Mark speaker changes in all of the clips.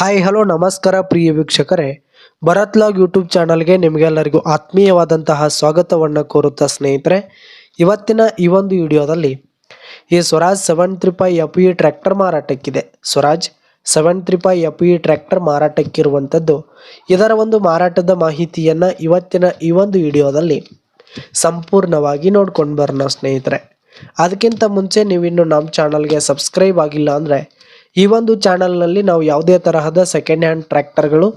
Speaker 1: Hi, hello, ನಮಸ್ಕಾರ ಪ್ರಿಯ ವೀಕ್ಷಕರೇ. Bharat log YouTube ಚಾನಲ್ಗೆ ನಿಮಗೆಲ್ಲರಿಗೂ ಆತ್ಮೀಯವಾದಂತಹ ಸ್ವಾಗತವನ್ನು ಕೋರುತ್ತಾ ಸ್ನೇಹಿತರೆ. ಇವತ್ತಿನ ಈ ಒಂದು ವಿಡಿಯೋದಲ್ಲಿ ಈ Swaraj seven three five F E tractor ಮಾರಾಟಕ್ಕಿದೆ. Swaraj seven three five F E tractor ಮಾರಾಟಕ್ಕಿರುವಂಥದ್ದು. ಇದರ ಒಂದು ಮಾರಾಟದ ಮಾಹಿತಿಯನ್ನು ಇವತ್ತಿನ ಈ ಒಂದು ವಿಡಿಯೋದಲ್ಲಿ ಸಂಪೂರ್ಣವಾಗಿ ನೋಡ್ಕೊಂಡು ಬರೋಣ ಸ್ನೇಹಿತರೆ. ಅದಕ್ಕಿಂತ ಮುಂಚೆ ನೀವಿನ್ನು ನಮ್ಮ ಚಾನಲ್ಗೆ ಸಬ್ಸ್ಕ್ರೈಬ್ ಆಗಿಲ್ಲ ಅಂದರೆ ಈ ಒಂದು ಚಾನಲ್ನಲ್ಲಿ ನಾವು ಯಾವುದೇ ತರಹದ ಸೆಕೆಂಡ್ ಹ್ಯಾಂಡ್ ಟ್ರ್ಯಾಕ್ಟರ್ಗಳು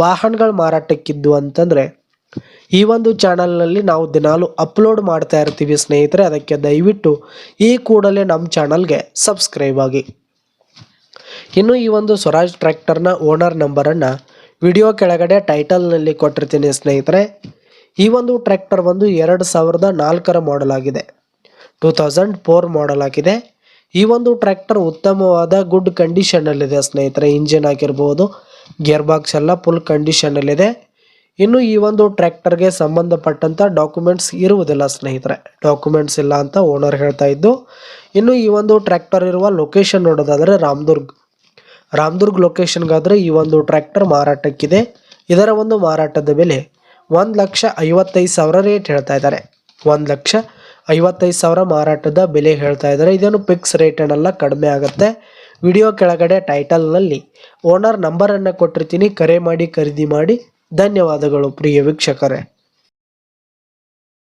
Speaker 1: ವಾಹನಗಳು ಮಾರಾಟಕ್ಕಿದ್ದು ಅಂತಂದರೆ, ಈ ಒಂದು ಚಾನಲ್ನಲ್ಲಿ ನಾವು ದಿನಾಲು ಅಪ್ಲೋಡ್ ಮಾಡ್ತಾ ಇರ್ತೀವಿ ಸ್ನೇಹಿತರೆ. ಅದಕ್ಕೆ ದಯವಿಟ್ಟು ಈ ಕೂಡಲೇ ನಮ್ಮ ಚಾನಲ್ಗೆ ಸಬ್ಸ್ಕ್ರೈಬ್ ಆಗಿ. ಇನ್ನು ಈ ಒಂದು ಸ್ವರಾಜ್ ಟ್ರ್ಯಾಕ್ಟರ್ನ ಓನರ್ ನಂಬರನ್ನು ವಿಡಿಯೋ ಕೆಳಗಡೆ ಟೈಟಲ್ನಲ್ಲಿ ಕೊಟ್ಟಿರ್ತೀನಿ ಸ್ನೇಹಿತರೆ. ಈ ಒಂದು ಟ್ರ್ಯಾಕ್ಟರ್ ಒಂದು ಎರಡು ಸಾವಿರದ ನಾಲ್ಕರ ಮಾಡಲ್ ಆಗಿದೆ. ಟೂ ತೌಸಂಡ್ ಫೋರ್ ಮಾಡಲ್ ಆಗಿದೆ. ಈ ಒಂದು ಟ್ರ್ಯಾಕ್ಟರ್ ಉತ್ತಮವಾದ ಗುಡ್ ಕಂಡೀಷನಲ್ಲಿದೆ, ಸ್ನೇಹಿತರೆ. ಇಂಜಿನ್ ಆಗಿರ್ಬೋದು ಗಿಯರ್ ಬಾಕ್ಸ್ ಎಲ್ಲ ಫುಲ್ ಕಂಡೀಷನಲ್ಲಿದೆ. ಇನ್ನು ಈ ಒಂದು ಟ್ರ್ಯಾಕ್ಟರ್ಗೆ ಸಂಬಂಧಪಟ್ಟಂತ ಡಾಕ್ಯುಮೆಂಟ್ಸ್ ಇರುವುದಿಲ್ಲ, ಸ್ನೇಹಿತರೆ. ಡಾಕ್ಯುಮೆಂಟ್ಸ್ ಇಲ್ಲ ಅಂತ ಓನರ್ ಹೇಳ್ತಾ ಇದ್ದು, ಇನ್ನು ಈ ಒಂದು ಟ್ರ್ಯಾಕ್ಟರ್ ಇರುವ ಲೊಕೇಶನ್ ನೋಡೋದಾದ್ರೆ ರಾಮದುರ್ಗ್. ರಾಮದುರ್ಗ್ ಲೊಕೇಶನ್ಗಾದ್ರೆ ಈ ಒಂದು ಟ್ರ್ಯಾಕ್ಟರ್ ಮಾರಾಟಕ್ಕಿದೆ. ಇದರ ಒಂದು ಮಾರಾಟದ ಬೆಲೆ ಒಂದು ಲಕ್ಷ ಐವತ್ತೈದು ಸಾವಿರ ರೇಟ್ ಹೇಳ್ತಾ ಇದ್ದಾರೆ. ಒಂದು ಲಕ್ಷ ಐವತ್ತೈದು ಸಾವಿರ ಮಾರಾಟದ ಬೆಲೆ ಹೇಳ್ತಾ ಇದ್ದಾರೆ. ಇದೇನು ಫಿಕ್ಸ್ ರೇಟ್ ಏನಲ್ಲ ಕಡಿಮೆ ಆಗುತ್ತೆ. ವಿಡಿಯೋ ಕೆಳಗಡೆ ಟೈಟಲ್ನಲ್ಲಿ ಓನರ್ ನಂಬರನ್ನು ಕೊಟ್ಟಿರ್ತೀನಿ. ಕರೆ ಮಾಡಿ, ಖರೀದಿ ಮಾಡಿ. ಧನ್ಯವಾದಗಳು ಪ್ರಿಯ ವೀಕ್ಷಕರೇ.